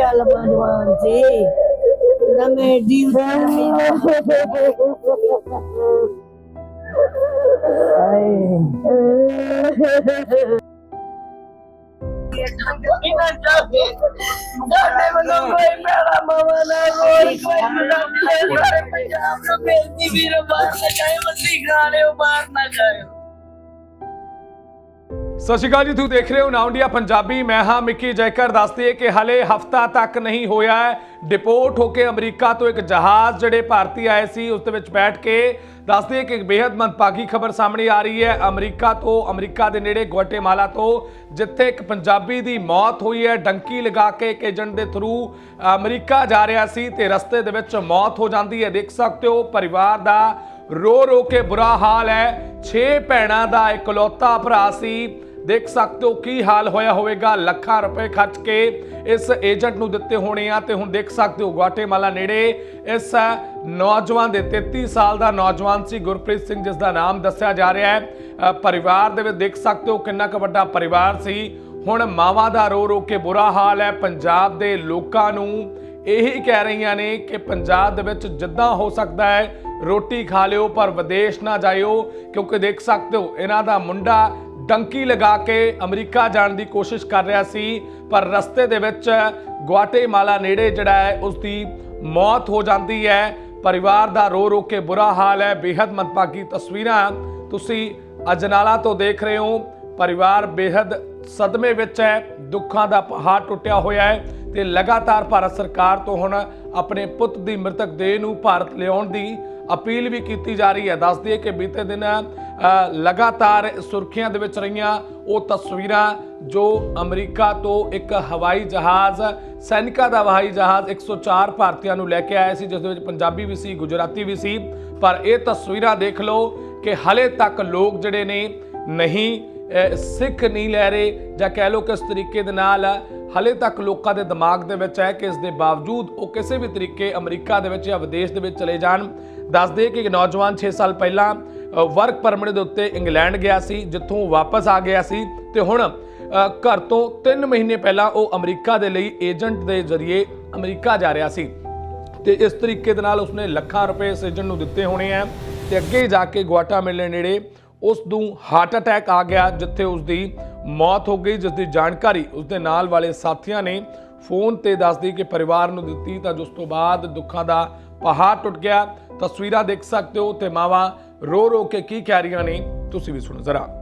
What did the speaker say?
ਚੱਲ ਜਵਾਨ ਸੀ ਨਾ ਮੈਂ ਦੀ ਸਾਡੇ ਵੱਲੋਂ ਕੋਈ ਮੇਰਾ ਮਾਵਾ ਨਾ ਕੋਈ ਕੋਈ ਮੇਰਾ ਸਾਰੇ ਪੰਜਾਬ ਨੂੰ ਬੇਨਤੀ ਵੀਰ ਮਾਰ ਨਾ ਜਾਏ ਮੱਲੀ ਗਾਣੇ ਮਾਰ ਨਾ ਜਾਏ ਸਤਿ ਸ਼੍ਰੀ ਅਕਾਲ ਜੀ, ਤੁਸੀਂ ਦੇਖ ਰਹੇ ਹੋ ਨਾਉ ਇੰਡੀਆ ਪੰਜਾਬੀ। ਮੈਂ ਹਾਂ ਮਿੱਕੀ ਜੈਕਰ। ਦੱਸਦੇ ਕਿ ਹਲੇ ਹਫਤਾ ਤੱਕ ਨਹੀਂ ਹੋਇਆ ਹੈ। ਡਿਪੋਰਟ ਹੋ ਕੇ ਅਮਰੀਕਾ ਤੋਂ ਇੱਕ ਜਹਾਜ਼ ਜਿਹੜੇ ਭਾਰਤੀ ਆਏ ਸੀ, ਉਸ ਦੇ ਵਿੱਚ ਬੈਠ ਕੇ ਦੱਸਦੇ ਕਿ ਇੱਕ ਬੇहद ਮੰਦਭਾਗੀ ਖਬਰ ਸਾਹਮਣੇ ਆ ਰਹੀ ਹੈ। ਅਮਰੀਕਾ ਤੋਂ, ਅਮਰੀਕਾ ਦੇ ਨੇੜੇ ਗੁਆਟੇਮਾਲਾ ਤੋਂ, ਜਿੱਥੇ ਇੱਕ ਪੰਜਾਬੀ ਦੀ ਮੌਤ ਹੋਈ ਹੈ। ਡੰਕੀ ਲਗਾ ਕੇ ਇੱਕ ਏਜੰਟ ਦੇ ਥਰੂ ਅਮਰੀਕਾ ਜਾ ਰਿਹਾ ਸੀ ਤੇ ਰਸਤੇ ਦੇ ਵਿੱਚ ਮੌਤ ਹੋ ਜਾਂਦੀ ਹੈ। ਦੇਖ ਸਕਦੇ ਹੋ, ਪਰਿਵਾਰ ਦਾ ਰੋ ਰੋ ਕੇ ਬੁਰਾ ਹਾਲ ਹੈ। 6 ਭੈਣਾਂ ਦਾ ਇਕਲੌਤਾ ਭਰਾ ਸੀ। ਦੇਖ ਸਕਦੇ ਹੋ ਕੀ ਹਾਲ ਹੋਇਆ ਹੋਵੇਗਾ। ਲੱਖਾਂ ਰੁਪਏ ਖਰਚ ਕੇ ਇਸ ਏਜੰਟ ਨੂੰ ਦਿੱਤੇ ਹੋਣੇ ਆ ਤੇ ਹੁਣ ਦੇਖ ਸਕਦੇ ਹੋ ਗੁਆਟੇਮਾਲਾ ਨੇੜੇ ਇਸ ਨੌਜਵਾਨ ਦੇ 33 ਸਾਲ ਦਾ ਨੌਜਵਾਨ ਸੀ ਗੁਰਪ੍ਰੀਤ ਸਿੰਘ, ਜਿਸ ਦਾ ਨਾਮ ਦੱਸਿਆ ਜਾ ਰਿਹਾ ਹੈ। ਪਰਿਵਾਰ ਦੇ ਵਿੱਚ ਦੇਖ ਸਕਦੇ ਹੋ ਕਿੰਨਾ ਕੁ ਵੱਡਾ ਪਰਿਵਾਰ ਸੀ। ਹੁਣ ਮਾਵਾਂ ਦਾ ਰੋ ਰੋ ਕੇ ਬੁਰਾ ਹਾਲ ਹੈ। ਪੰਜਾਬ ਦੇ ਲੋਕਾਂ ਨੂੰ ਇਹੀ ਕਹਿ ਰਹੀਆਂ ਨੇ ਕਿ ਪੰਜਾਬ ਦੇ ਵਿੱਚ ਜਿੱਦਾਂ ਹੋ ਸਕਦਾ ਹੈ ਰੋਟੀ ਖਾ ਲਿਓ, ਪਰ ਵਿਦੇਸ਼ ਨਾ ਜਾਇਓ, ਕਿਉਂਕਿ ਦੇਖ ਸਕਦੇ ਹੋ ਇਹਨਾਂ ਦਾ ਮੁੰਡਾ ਡੰਕੀ ਲਗਾ ਕੇ ਅਮਰੀਕਾ ਜਾਣ ਦੀ ਕੋਸ਼ਿਸ਼ ਕਰ ਰਿਹਾ ਸੀ, ਪਰ ਰਸਤੇ ਦੇ ਵਿੱਚ ਗੁਆਟੇਮਾਲਾ ਨੇੜੇ ਜਿਹੜਾ ਹੈ ਉਸ ਦੀ ਮੌਤ ਹੋ ਜਾਂਦੀ ਹੈ। ਪਰਿਵਾਰ ਦਾ ਰੋ ਰੋ ਕੇ ਬੁਰਾ ਹਾਲ ਹੈ। ਬੇहद ਮਨਪਾਕੀ ਤਸਵੀਰਾਂ ਤੁਸੀਂ ਅਜਨਾਲਾ ਤੋਂ ਦੇਖ ਰਹੇ ਹੋ। ਪਰਿਵਾਰ ਬੇहद ਸਦਮੇ ਵਿੱਚ ਹੈ, ਦੁੱਖਾਂ ਦਾ ਪਹਾੜ ਟੁੱਟਿਆ ਹੋਇਆ ਹੈ ਤੇ ਲਗਾਤਾਰ ਭਾਰਤ ਸਰਕਾਰ ਤੋਂ ਹੁਣ ਆਪਣੇ ਪੁੱਤ ਦੀ ਮ੍ਰਿਤਕ ਦੇਹ ਨੂੰ ਭਾਰਤ ਲਿਆਉਣ ਦੀ ਅਪੀਲ ਵੀ ਕੀਤੀ ਜਾ ਰਹੀ ਹੈ। ਦੱਸ ਦਈਏ ਕਿ ਬੀਤੇ ਦਿਨ ਲਗਾਤਾਰ ਸੁਰਖੀਆਂ ਦੇ ਵਿੱਚ ਰਹੀਆਂ ਉਹ ਤਸਵੀਰਾਂ ਜੋ ਅਮਰੀਕਾ ਤੋਂ ਇੱਕ ਹਵਾਈ ਜਹਾਜ਼, ਸੈਨਿਕਾਂ ਦਾ ਹਵਾਈ ਜਹਾਜ਼ 104 ਭਾਰਤੀਆਂ ਨੂੰ ਲੈ ਕੇ ਆਇਆ ਸੀ, ਜਿਸ ਦੇ ਵਿੱਚ ਪੰਜਾਬੀ ਵੀ ਸੀ, ਗੁਜਰਾਤੀ ਵੀ ਸੀ। ਪਰ ਇਹ ਤਸਵੀਰਾਂ ਦੇਖ ਲਓ ਕਿ ਹਲੇ ਤੱਕ ਲੋਕ ਜਿਹੜੇ ਨੇ ਨਹੀਂ ਸਿੱਖ ਨਹੀਂ ਲੈ ਰਹੇ ਜਾਂ ਕਹਿ ਲਓ ਕਿਸ ਤਰੀਕੇ ਦੇ ਨਾਲ ਹਲੇ ਤੱਕ ਲੋਕਾਂ ਦੇ ਦਿਮਾਗ ਦੇ ਵਿੱਚ ਹੈ ਕਿ ਇਸ ਦੇ ਬਾਵਜੂਦ ਉਹ ਕਿਸੇ ਵੀ ਤਰੀਕੇ ਅਮਰੀਕਾ ਦੇ ਵਿੱਚ ਜਾਂ ਵਿਦੇਸ਼ ਦੇ ਵਿੱਚ ਚਲੇ ਜਾਣ। ਦੱਸਦੇ ਕਿ ਇੱਕ ਨੌਜਵਾਨ 6 ਸਾਲ ਪਹਿਲਾਂ ਵਰਕ ਪਰਮਿਟ ਦੇ ਉੱਤੇ ਇੰਗਲੈਂਡ ਗਿਆ ਸੀ, ਜਿੱਥੋਂ ਵਾਪਸ ਆ ਗਿਆ ਸੀ ਤੇ ਹੁਣ ਘਰ ਤੋਂ 3 ਮਹੀਨੇ ਪਹਿਲਾਂ ਉਹ ਅਮਰੀਕਾ ਦੇ ਲਈ ਏਜੰਟ ਦੇ ਜ਼ਰੀਏ ਅਮਰੀਕਾ ਜਾ ਰਿਹਾ ਸੀ। ਤੇ ਇਸ ਤਰੀਕੇ ਦੇ ਨਾਲ ਉਸਨੇ ਲੱਖਾਂ ਰੁਪਏ ਇਸ ਏਜੰਟ ਨੂੰ ਦਿੱਤੇ ਹੋਣੇ ਆ ਤੇ ਅੱਗੇ ਜਾ ਕੇ ਗੁਆਟਾਮਾਲਾ ਨੇੜੇ ਉਸ ਨੂੰ ਹਾਰਟ ਅਟੈਕ ਆ ਗਿਆ, ਜਿੱਥੇ ਉਸ ਦੀ ਮੌਤ ਹੋ ਗਈ ਜਿਸ ਦੀ ਜਾਣਕਾਰੀ ਉਸ ਦੇ ਨਾਲ ਵਾਲੇ ਸਾਥੀਆਂ ਨੇ ਫੋਨ ਤੇ ਦੱਸਦੀ ਕਿ ਪਰਿਵਾਰ ਨੂੰ ਦਿੱਤੀ ਤਾਂ ਉਸ ਤੋਂ ਬਾਅਦ ਦੁੱਖਾਂ ਦਾ ਪਹਾੜ ਟੁੱਟ ਗਿਆ। ਤਸਵੀਰਾਂ ਦੇਖ ਸਕਦੇ ਹੋ ਤੇ ਮਾਵਾਂ ਰੋ ਰੋ ਕੇ ਕੀ ਕਹਿ ਰਹੀਆਂ ਨੇ ਤੁਸੀਂ ਵੀ ਸੁਣੋ ਜ਼ਰਾ।